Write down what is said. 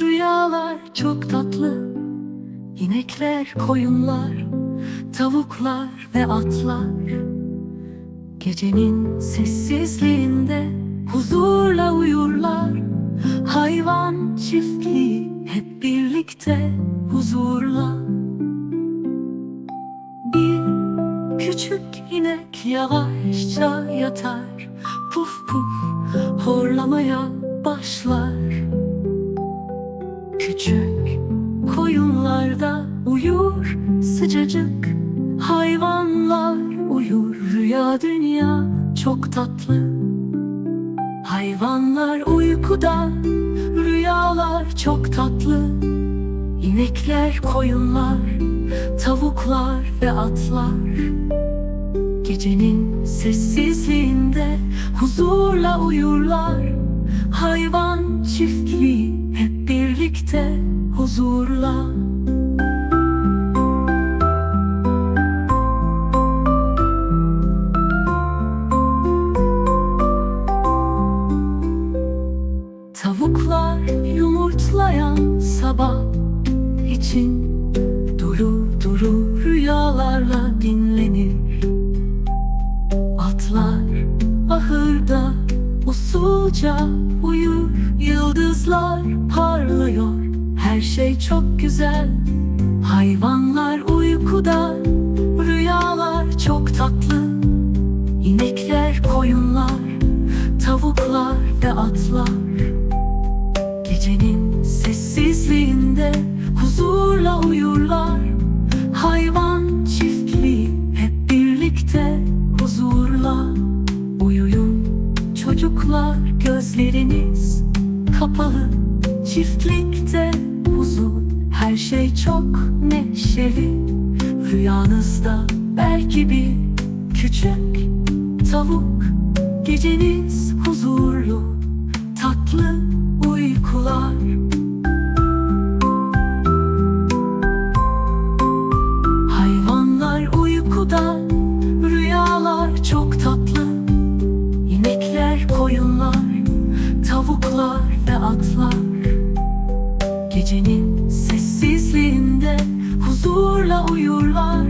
Rüyalar çok tatlı. İnekler, koyunlar, tavuklar ve atlar. Gecenin sessizliğinde huzurla uyurlar. Hayvan çiftliği hep birlikte huzurla. Bir küçük inek yavaşça yatar. Puf puf horlamaya başlar. Küçük koyunlarda uyur sıcacık Hayvanlar uyur. Rüya dünya çok tatlı. Hayvanlar uykuda rüyalar çok tatlı. İnekler, koyunlar, tavuklar ve atlar. Gecenin sessizliğinde huzurla uyurlar. Hayvan çiftliği huzurla. Tavuklar yumurtlayan sabah için Duru duru rüyalarla dinlenir. Atlar ahırda usulca uyur Yıldızlar şey çok güzel. Hayvanlar uykuda rüyalar çok tatlı. İnekler, koyunlar, tavuklar ve atlar. Gecenin sessizliğinde huzurla uyurlar. Hayvan çiftliği hep birlikte huzurla. Uyuyun çocuklar gözleriniz kapalı. Çiftlikte huzur her şey çok neşeli. Rüyanızda belki bir küçük tavuk Geceniz huzurlu tatlı uykular Gecenin sessizliğinde huzurla uyurlar